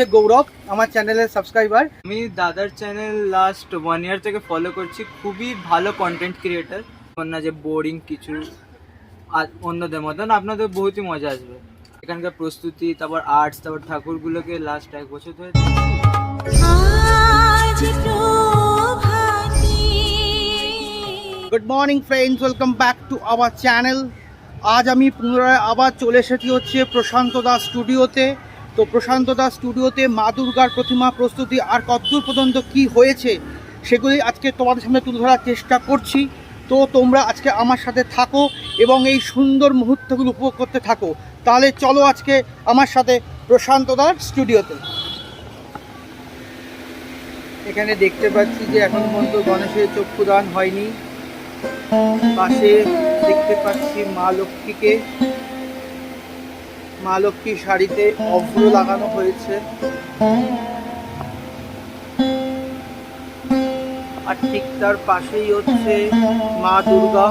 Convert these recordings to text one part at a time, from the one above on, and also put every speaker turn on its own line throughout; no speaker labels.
হচ্ছে গৌরব আমার চ্যানেলের সাবস্ক্রাইবার
আমি দাদার চ্যানেল লাস্ট ওয়ান ইয়ার থেকে ফলো করছি। খুবই ভালো কন্টেন্ট ক্রিয়েটার না যে বোরিং কিছু আর অন্যদের মতন আপনাদের বহুতই মজা আসবে। এখানকার প্রস্তুতি তারপর আর্টস তারপর ঠাকুরগুলোকে লাস্ট এক বছর ধরে দেখছি।
আজ প্রভাতে।
Good morning friends welcome back to our channel আজ আমি পুনরায় আবার চলে এসেছি হচ্ছে প্রশান্ত দাস স্টুডিওতে তো প্রশান্ত দাস স্টুডিওতে মা দুর্গার প্রতিমা প্রস্তুতি আর কতদূর পর্যন্ত কি হয়েছে সেগুলি আজকে তোমাদের সামনে তুলে ধরার চেষ্টা করছি। তো তোমরা আজকে আমার সাথে থাকো এবং এই সুন্দর মুহূর্তগুলো উপভোগ করতে থাকো। তাহলে চলো আজকে আমার সাথে প্রশান্ত দাস স্টুডিওতে। এখানে দেখতে পাচ্ছি যে এখন পর্যন্ত গণেশের চক্ষুদান হয়নি। পাশে দেখতে পাচ্ছি মা লক্ষ্মীকে। মা লক্ষ্মীর শাড়িতে অভ্র লাগানো হয়েছে। আর ঠিক তার পাশেই হচ্ছে মা দুর্গা।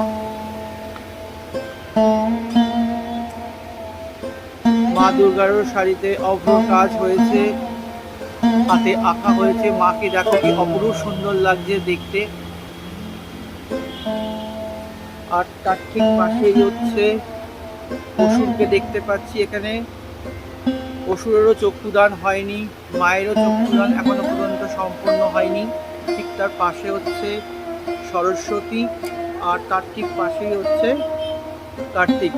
মা দুর্গারও শাড়িতে অভ্র কাজ হয়েছে, হাতে আঁকা হয়েছে। মাকে দেখো কি অপরূপ সুন্দর লাগছে দেখতে। আর তার ঠিক পাশেই হচ্ছে অসুরকে দেখতে পাচ্ছি এখানে। অসুরেরও চক্ষুদান হয়নি, মায়েরও চক্ষুদান এখনও পর্যন্ত সম্পূর্ণ হয়নি। ঠিক তার পাশে হচ্ছে সরস্বতী, আর তার ঠিক পাশেই হচ্ছে কার্তিক।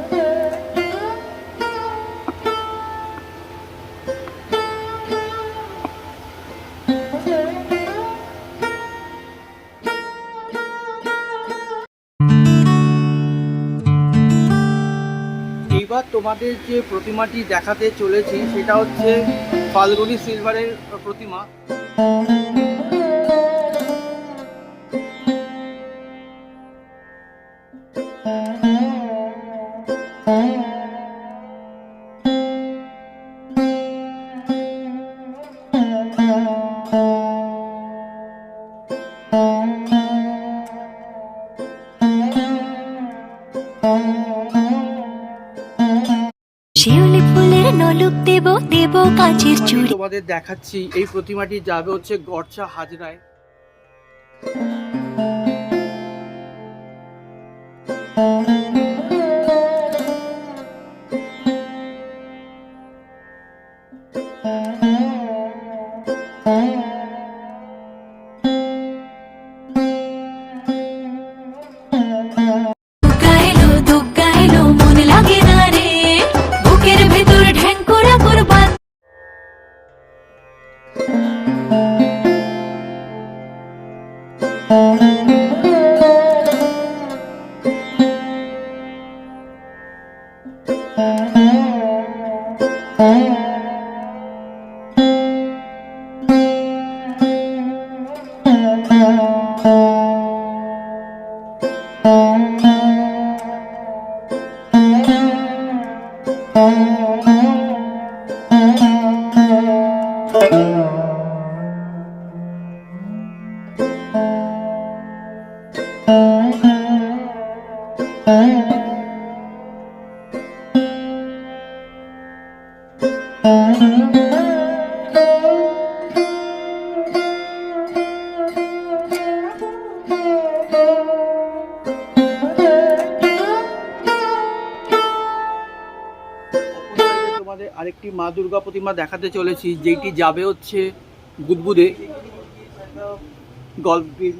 তোমাদের যে প্রতিমাটি দেখাতে চলেছি সেটা হচ্ছে ফাল্গুনি সিলভারের প্রতিমা।
কাঁচের চুড়ি
তোমাদের দেখাচ্ছি এই প্রতিমাটি যাবে হচ্ছে গড়চা হাজরায়। অপরদিকে তোমাদের আরেকটি মা দুর্গা প্রতিমা দেখাতে চলেছি যেটি যাবে হচ্ছে বুদবুদে গল্পিল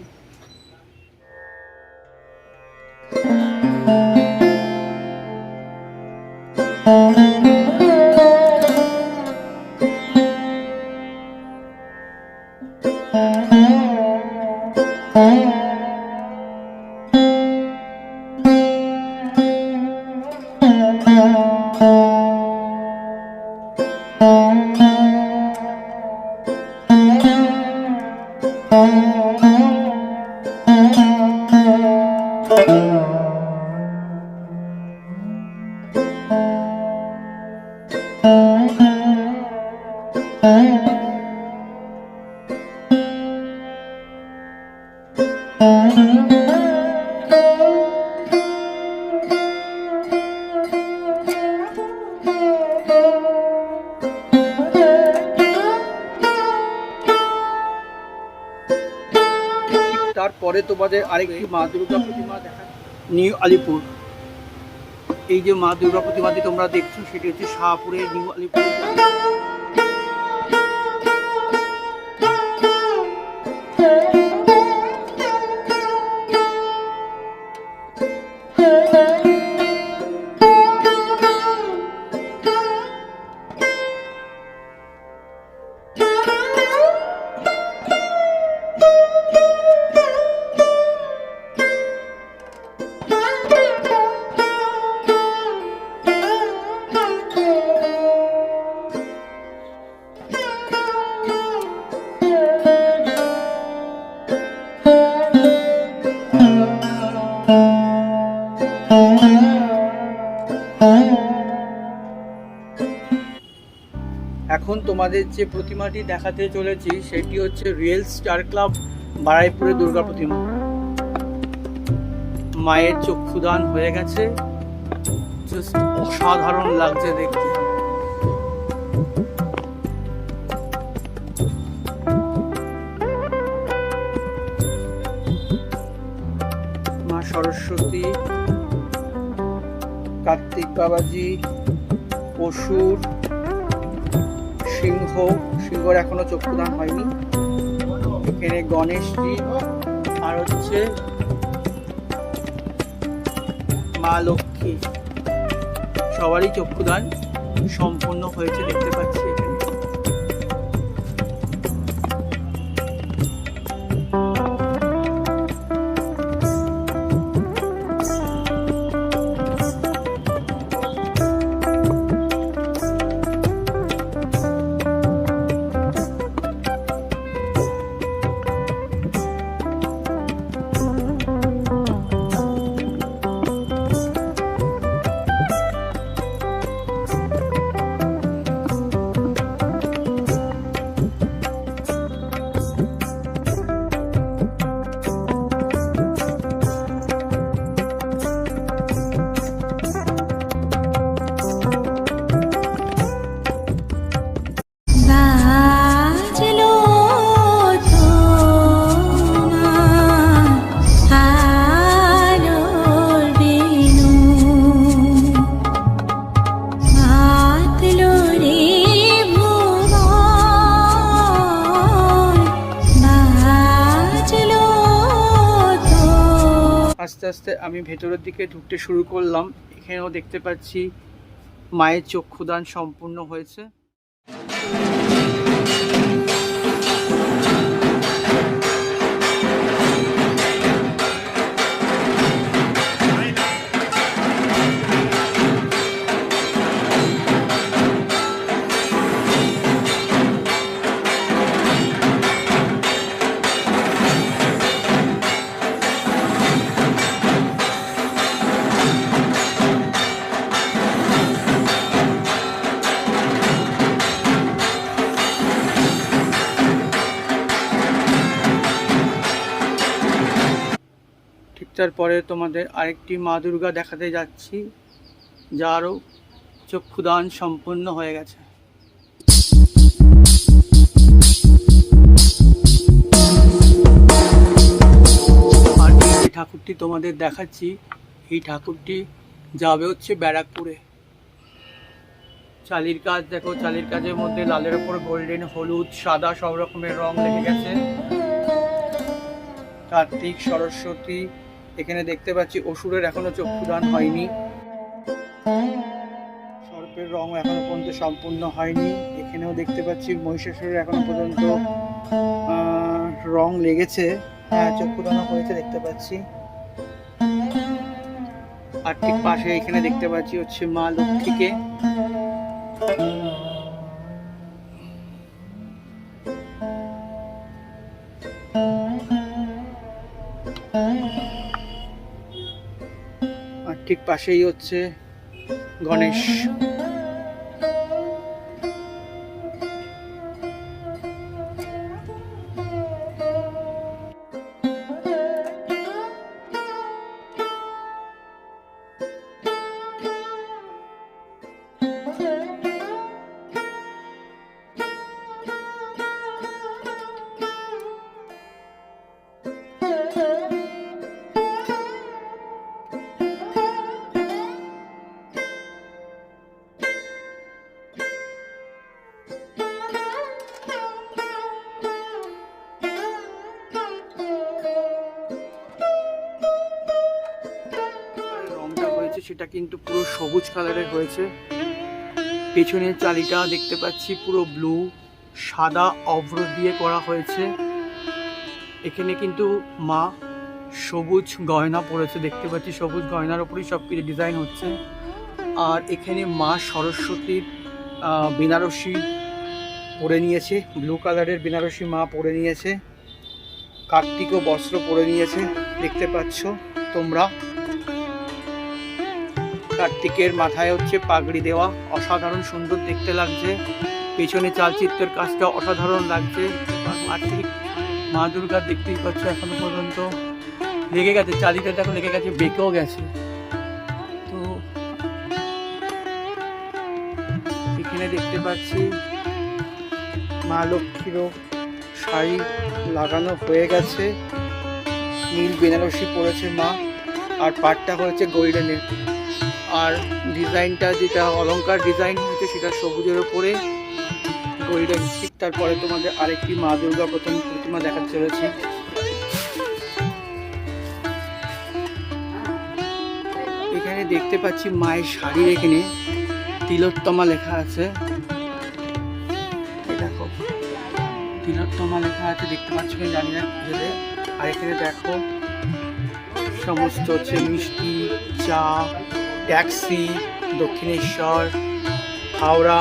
Thank you. তারপরে তোমাদের আরেকটি মা দুর্গা প্রতিমা দেখা নিউ আলিপুর। এই যে মা দুর্গা প্রতিমাটি তোমরা দেখছ, সেটি হচ্ছে শাহপুরের নিউ আলিপুর। তোমাদের যে প্রতিমাটি দেখাতে চলেছি, সেটি হচ্ছে রিয়েল স্টার ক্লাব বারাইপুরের দুর্গা প্রতিমা। মায়ের চক্ষুদান হয়ে গেছে। অসাধারণ লাগছে দেখতে। মা সরস্বতী, কার্তিক বাবাজি অসুর সিংহ, সিংহর এখনও চক্ষুদান হয়নি। এখানে গণেশজি আর হচ্ছে মা লক্ষ্মী। সবারই চক্ষুদান সম্পন্ন হয়েছে, দেখতে পাচ্ছি এখানে। আমি ভেতরের দিকে ঢুকতে শুরু করলাম। এখানেও দেখতে পাচ্ছি মায়ের চক্ষুদান সম্পূর্ণ হয়েছে। তারপরে তোমাদের আরেকটি মা দুর্গা দেখাতে যাচ্ছি, যারও চক্ষুদান সম্পন্ন হয়ে গেছে। ঠাকুরটি তোমাদের দেখাচ্ছি, এই ঠাকুরটি যাবে হচ্ছে ব্যারাকপুরে। চালির কাজ, দেখো চালির কাজের মধ্যে লালের ওপর গোল্ডেন, হলুদ, সাদা সব রকমের রং লেগে গেছে। কার্তিক, সরস্বতী এখানে দেখতে পাচ্ছি অসুরের এখনও চক্ষুদান হয়নি। সর্পের রং এখনও পর্যন্ত সম্পূর্ণ হয়নি। এখানেও দেখতে পাচ্ছি মহিষাসুরের এখনও পর্যন্ত রং লেগেছে। হ্যাঁ চক্ষুদান হয়েছে, দেখতে পাচ্ছি। আর ঠিক পাশে এখানে দেখতে পাচ্ছি হচ্ছে মা লক্ষ্মীকে। পাশেই হচ্ছে গণেশ। সেটা কিন্তু পুরো সবুজ কালারের হয়েছে। পেছনের চালিটা দেখতে পাচ্ছি পুরো ব্লু, সাদা অভ্র দিয়ে করা হয়েছে। এখানে কিন্তু মা সবুজ গয়না পরেছে, দেখতে পাচ্ছি সবুজ গয়নার উপরেই সব কিছু ডিজাইন হচ্ছে। আর এখানে মা সরস্বতীর বেনারসি পরে নিয়েছে ব্লু কালারের বেনারসি মা পরে নিয়েছে। কার্তিকও বস্ত্র পরে নিয়েছে, দেখতে পাচ্ছ তোমরা। কার্তিকের মাথায় হচ্ছে পাগড়ি দেওয়া। অসাধারণ সুন্দর দেখতে লাগছে। পেছনে চালচিত্রের কাজটা অসাধারণ লাগছে। আর ঠিক মা দুর্গা দেখতেই পাচ্ছ এখনও পর্যন্ত। লেগে গেছে চালিটা দেখো লেগে গেছে, বেঁকেও গেছে। তো এখানে দেখতে পাচ্ছি মা লক্ষ্মীরও শাড়ি লাগানো হয়ে গেছে। নীল বেনারসি পরেছে মা। আর পাটটা হয়েছে গোল্ডেনের। আর ডিজাইনটা যেটা অলংকার ডিজাইন হয়েছে সেটা সবুজের ওপরে গোল্ডেন ঠিক তারপরে তোমাদের আরেকটি মা দুর্গা প্রথম প্রতিমা দেখা চলেছে। এখানে দেখতে পাচ্ছি মায়ের শাড়ির এখানে। তিলোত্তমা লেখা আছে। দেখো। তিলোত্তমা লেখা আছে, দেখতে পাচ্ছ জানি না খুঁজে আর এখানে দেখো সমস্ত হচ্ছে মিষ্টি, চা ট্যাক্সি, দক্ষিণেশ্বর, হাওড়া,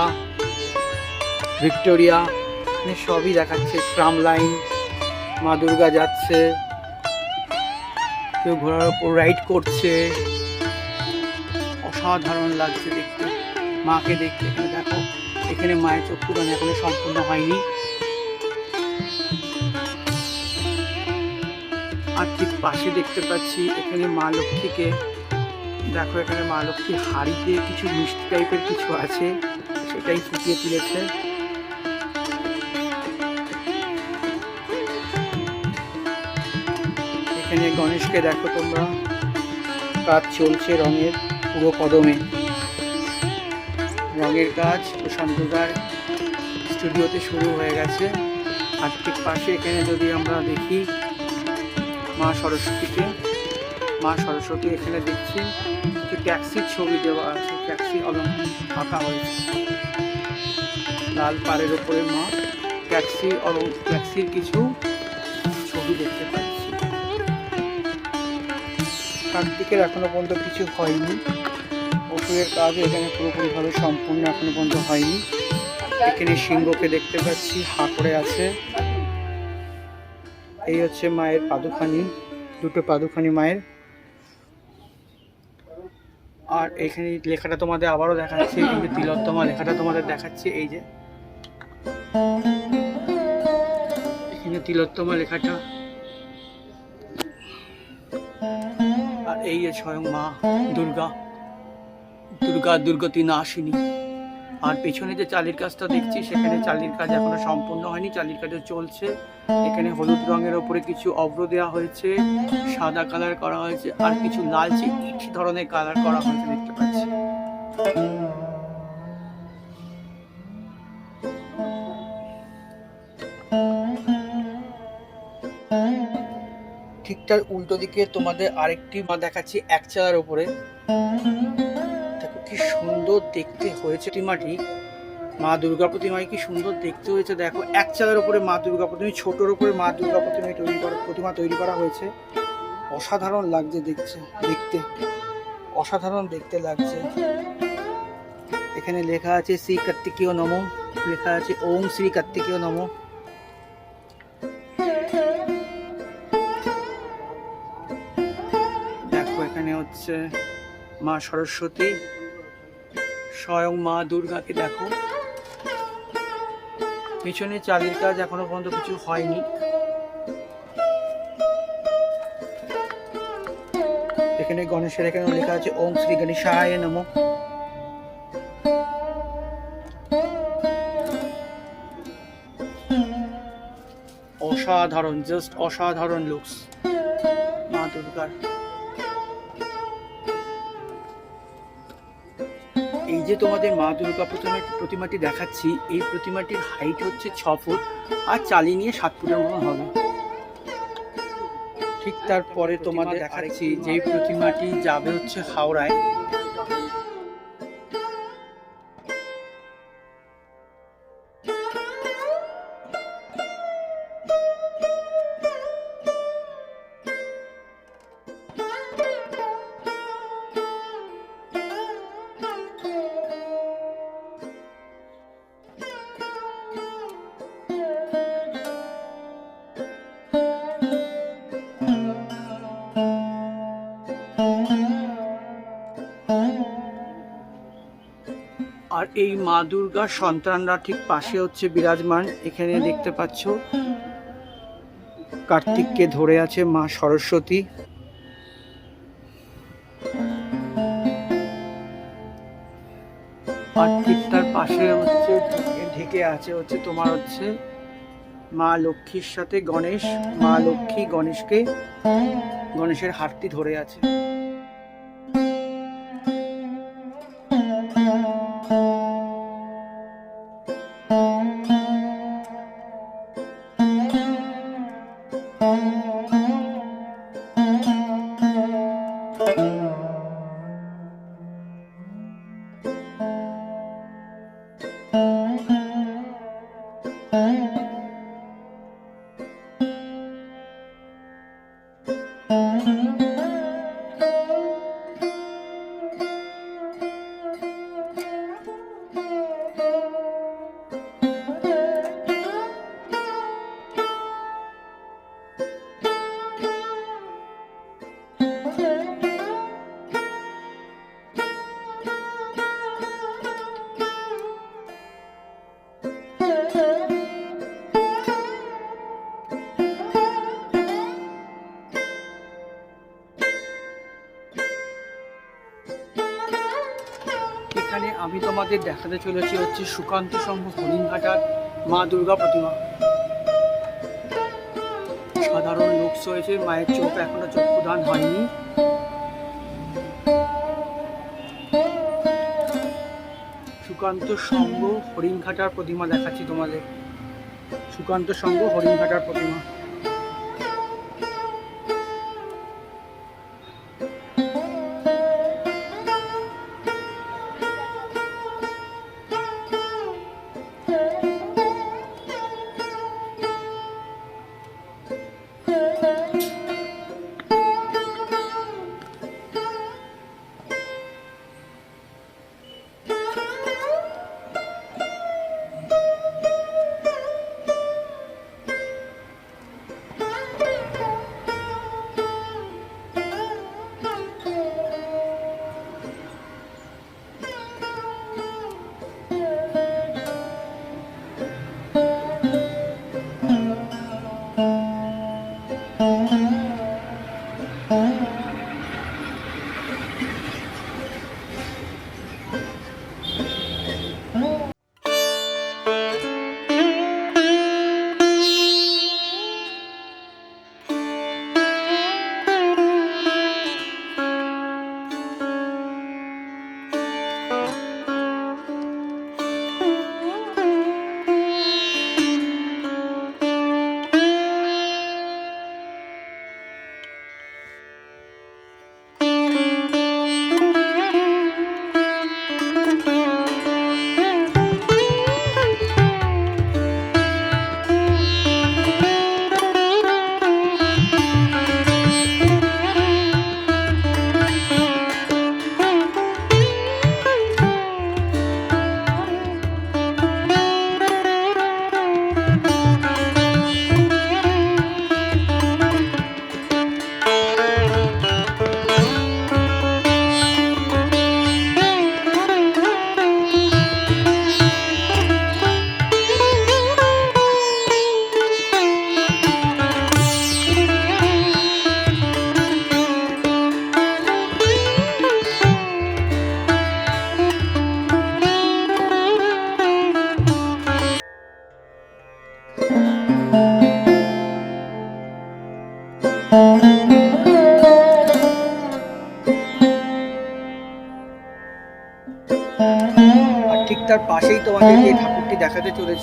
ভিক্টোরিয়া এখানে সবই দেখাচ্ছে। ট্রাম লাইন, মা দুর্গা যাচ্ছে, কেউ ঘোড়ার ওপর রাইড করছে। অসাধারণ লাগছে দেখতে। মাকে দেখতে এখানে দেখো, এখানে মায়ের চক্ষুদান এখনও সম্পূর্ণ হয়নি। আর ঠিক পাশে দেখতে পাচ্ছি এখানে মা লক্ষ্মীকে দেখো, এখানে মা লক্ষ্মী হাড়িতে কিছু মিষ্টি টাইপের কিছু আছে, সেটাই ফুটিয়ে তুলেছে। এখানে গণেশকে দেখো তোমরা কাজ চলছে রঙের পুরো কদমে। রঙের কাজ প্রশান্তদার স্টুডিওতে শুরু হয়ে গেছে। আর ঠিক পাশে এখানে যদি আমরা দেখি মা সরস্বতীকে মা সরস্বতী এখানে দেখছি যে ট্যাক্সির ছবি দেওয়া আছে ট্যাক্সি অলম আঁকা হয়েছে। লাল পাড়ের ওপরে মা ট্যাক্সি অলম ট্যাক্সির কিছু ছবি দেখতে পাচ্ছি। কার্তিকের এখনও পর্যন্ত কিছু হয়নি। ওষুধের কাজ এখানে পুরোপুরিভাবে সম্পূর্ণ এখনও পর্যন্ত হয়নি। এখানে সিংহকে দেখতে পাচ্ছি হা করে আছে। এই হচ্ছে মায়ের পাদুখানি, দুটো পাদুখানি মায়ের আর এখানে লেখাটা তোমাদের আবারও দেখাচ্ছি, কিন্তু তিলোত্তমা লেখাটা তোমাদের দেখাচ্ছি, এই যে। এখানে তিলোত্তমা লেখাটা। আর এই যে স্বয়ং মা দুর্গা। দুর্গা দুর্গতি নাশিনী আর পেছনে যে চালির কাজটা দেখছি সেখানে চালির কাজ এখনও সম্পূর্ণ হয়নি চালির কাজও চলছে। এখানে হলুদ রঙের ওপরে কিছু অভ্র দেওয়া হয়েছে সাদা কালার করা হয়েছে আর কিছু লালচে ইট ধরনের কালার করা হয়েছে দেখতে পাচ্ছি। ঠিক তার উল্টো দিকে তোমাদের আরেকটি মা দেখাচ্ছি এক চালার উপরে। কি সুন্দর দেখতে হয়েছে প্রতিমাটি। মা দুর্গা প্রতিমায় কি সুন্দর দেখতে হয়েছে, দেখো। এক চালের উপরে মা দুর্গা প্রতিমা ছোটোর উপরে মা দুর্গা প্রতিমা তৈরি করা, প্রতিমা তৈরি করা হয়েছে। অসাধারণ লাগছে দেখছে, দেখতে। অসাধারণ দেখতে লাগছে। এখানে লেখা আছে শ্রী কার্তিকীয় নম, লেখা আছে ওম শ্রী কার্তিকীয় নম। দেখো, এখানে হচ্ছে মা সরস্বতী স্বয়ং মা দুর্গাকে দেখো। পিছনে চালের কাজ এখনও পর্যন্ত কিছু হয়নি। এখানে গণেশের এখানে লেখা আছে, ওম শ্রী গণেশায় নম। অসাধারণ জাস্ট অসাধারণ লুকস মা দুর্গার। এই যে তোমাদের মা দুর্গা প্রতিমা প্রতিমাটি দেখাচ্ছি এই প্রতিমাটির হাইট হচ্ছে ছ ফুট আর চালি নিয়ে সাত ফুটের মতন হবে। ঠিক তারপরে তোমাদের দেখাচ্ছি যে প্রতিমাটি যাবে হচ্ছে হাওড়ায়। এই মা দুর্গার সন্তানরা ঠিক পাশে হচ্ছে বিরাজমান। এখানে দেখতে পাচ্ছ, কার্তিককে ধরে আছে মা সরস্বতী। আর ঠিক তার পাশে হচ্ছে, ঢেকে আছে হচ্ছে তোমার হচ্ছে মা লক্ষ্মীর সাথে গণেশ। মা লক্ষ্মী গণেশকে, গণেশের হাতটি ধরে আছে। আমি তোমাদের দেখাতে চলেছি হচ্ছে সুকান্ত সংঘ হরিণঘাটার মা দুর্গা প্রতিমা। সাধারণ লোক হয়েছে মায়ের চোখ এখনও চক্ষুদান হয়নি। সুকান্ত সংঘ হরিণঘাটার প্রতিমা দেখাচ্ছি তোমাদের। সুকান্ত সংঘ হরিণঘাটার প্রতিমা।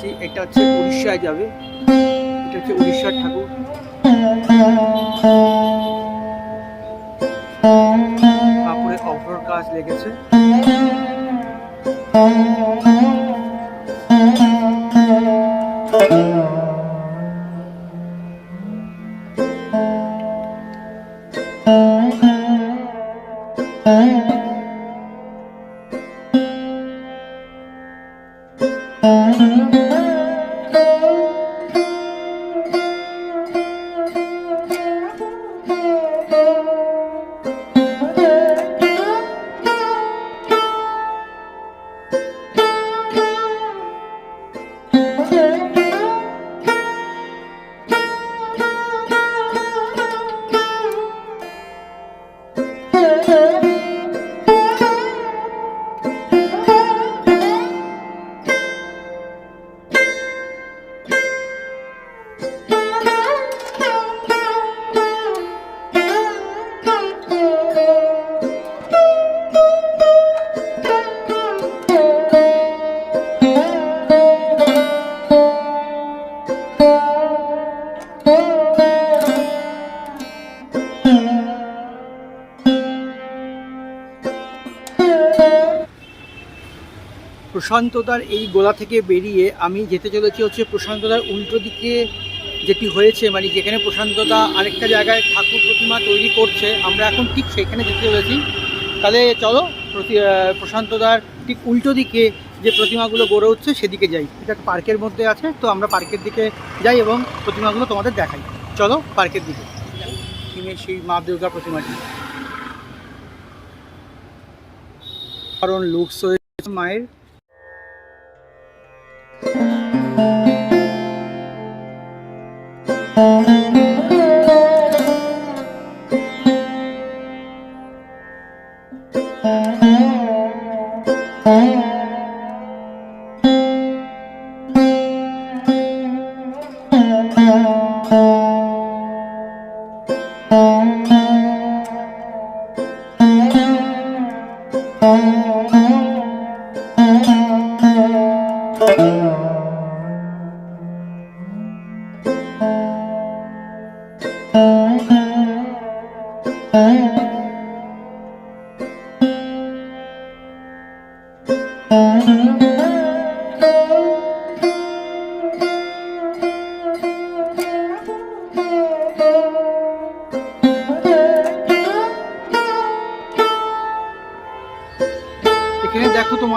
বেশি এটা হচ্ছে উড়িষ্যায় যাবে। এটা হচ্ছে উড়িষ্যার ঠাকুর। কাপড়ে অফর কাজ লেগেছে। প্রশান্তদার এই গোলা থেকে বেরিয়ে আমি যেতে চলেছি হচ্ছে প্রশান্তদার উল্টো দিকে যেটি হয়েছে মানে যেখানে প্রশান্তদা আরেকটা জায়গায় ঠাকুর প্রতিমা তৈরি করছে, আমরা এখন ঠিক সেখানে যেতে চলেছি। তাহলে চলো প্রশান্তদার ঠিক উল্টো দিকে যে প্রতিমাগুলো গড়ে উঠছে সেদিকে যাই। এটা পার্কের মধ্যে আছে, তো আমরা পার্কের দিকে যাই এবং প্রতিমাগুলো তোমাদের দেখাই। চলো পার্কের দিকে। সেই মা দুর্গা প্রতিমাটি। কারণ লুকস হয়েছে মায়ের। এখানে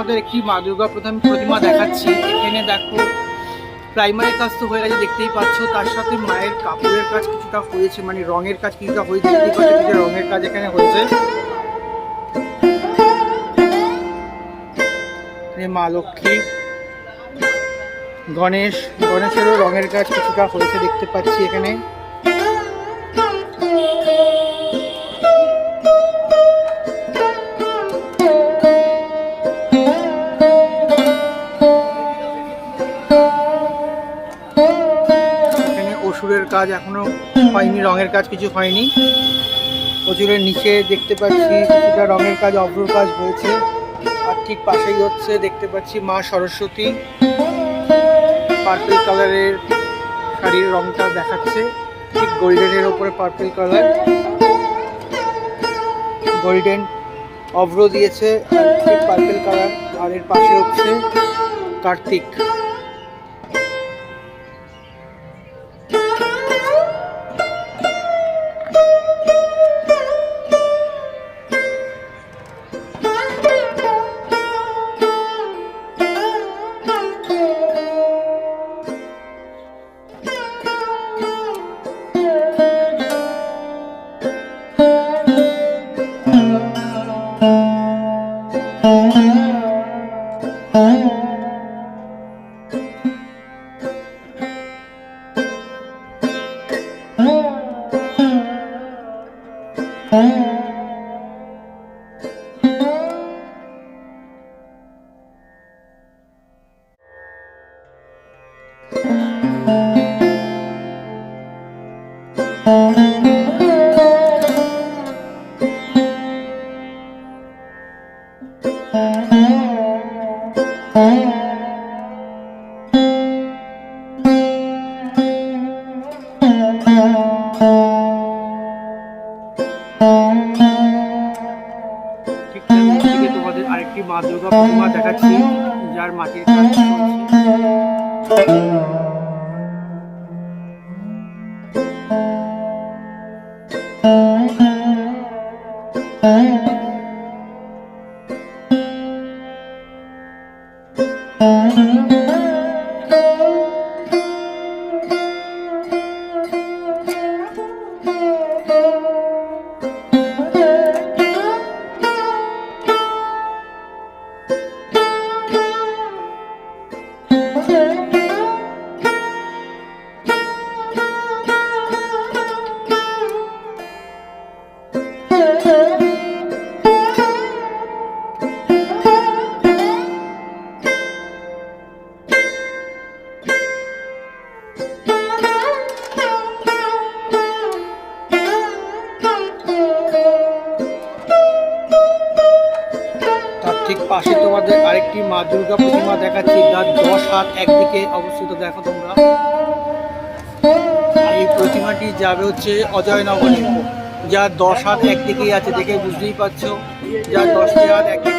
তোমাদের একটি মা দুর্গা প্রধান প্রতিমা দেখাচ্ছি। এখানে দেখো প্রাইমারি কাজ তো হয়ে গেছে, দেখতেই পাচ্ছ। তার সাথে মায়ের কাপড়ের কাজ কিছুটা হয়েছে মানে রঙের কাজ কিছুটা হয়েছে। দেখতেই পাচ্ছ কিছু রঙের কাজ এখানে হয়েছে। মা লক্ষ্মী, গণেশ, গণেশেরও রঙের কাজ কিছুটা হয়েছে, দেখতে পাচ্ছি এখানে। কাজ এখনও হয়নি, রঙের কাজ কিছু হয়নি। অসুরের নিচে দেখতে পাচ্ছি কিছুটা রঙের কাজ অভ্র কাজ হয়েছে। আর ঠিক পাশেই হচ্ছে দেখতে পাচ্ছি মা সরস্বতী। পার্পল কালারের শাড়ির রংটা দেখাচ্ছে। ঠিক গোল্ডেনের ওপরে পার্পল কালার গোল্ডেন অভ্র দিয়েছে ঠিক পার্পল কালার আর এর পাশে হচ্ছে কার্তিক। Oh. হচ্ছে অজয়নগরে। যার দশ হাত একদিকেই আছে দেখে বুঝতেই পারছ। যার দশটি হাত একদিকে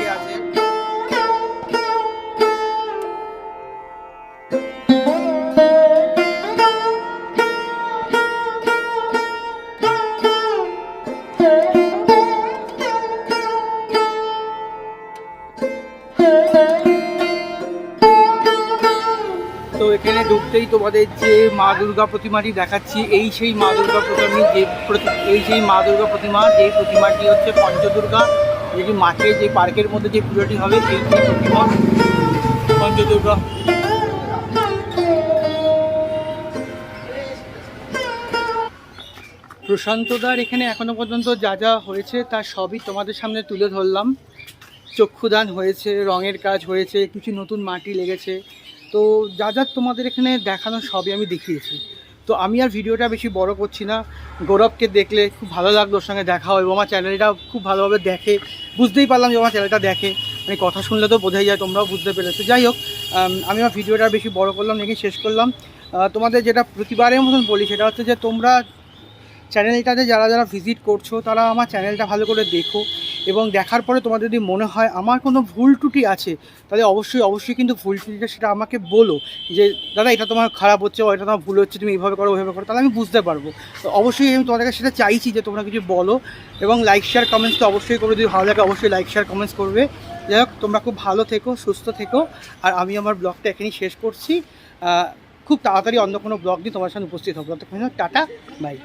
তোমাদের যে মা দুর্গা প্রতিমাটি দেখাচ্ছি, এই সেই মা দুর্গা প্রতিমা যে এই সেই মা দুর্গা প্রতিমা, যে প্রতিমাটি হচ্ছে পঞ্চদুর্গা, যেটি মাঠে যে পার্কের মধ্যে যে পুজোটি হবে, সেই প্রতিমা পঞ্চদুর্গা। প্রশান্তদার এখানে এখনও পর্যন্ত যা যা হয়েছে, তা সবই তোমাদের সামনে তুলে ধরলাম। চক্ষুদান হয়েছে, রঙের কাজ হয়েছে, কিছু নতুন মাটি লেগেছে। তো যা যা তোমাদের এখানে দেখানো সবই আমি দেখিয়েছি। তো আমি আর ভিডিওটা বেশি বড় করছি না। গৌরবকে দেখলে খুব ভালো লাগল ওর সঙ্গে দেখা হয়। আমার চ্যানেলটা খুব ভালোভাবে দেখে। বুঝতেই পারলাম যে আমার চ্যানেলটা দেখে। মানে কথা শুনলে তো বোঝাই যায়, তোমরাও বুঝতে পেরেছ। যাই হোক আমি আমার ভিডিওটা বেশি বড় করলাম নাকি শেষ করলাম। তোমাদের যেটা প্রতিবারের মতন বলি, সেটা হচ্ছে যে তোমরা চ্যানেলটাতে যারা যারা ভিজিট করছ, তারা আমার চ্যানেলটা ভালো করে দেখো এবং দেখার পরে তোমাদের যদি মনে হয় আমার কোনো ভুল ত্রুটি আছে, তাহলে অবশ্যই অবশ্যই কিন্তু ভুল ত্রুটিটা সেটা আমাকে বলো যে, দাদা, এটা তোমার খারাপ হচ্ছে এটা তোমার ভুল হচ্ছে, তুমি এইভাবে করো, ওইভাবে করো, তাহলে আমি বুঝতে পারব। তো অবশ্যই আমি তোমাদেরকে সেটা চাইছি যে তোমরা কিছু বলো এবং লাইক শেয়ার কমেন্টস তো অবশ্যই করে। যদি ভালো লাগে অবশ্যই লাইক শেয়ার কমেন্টস করবে। যাই হোক, তোমরা খুব ভালো থেকো, সুস্থ থেকো। আর আমি আমার ব্লগটা এখানেই শেষ করছি। খুব তাড়াতাড়ি অন্য কোনো ব্লগ দিয়ে তোমার সামনে উপস্থিত হব। ততক্ষণ টাটা বাই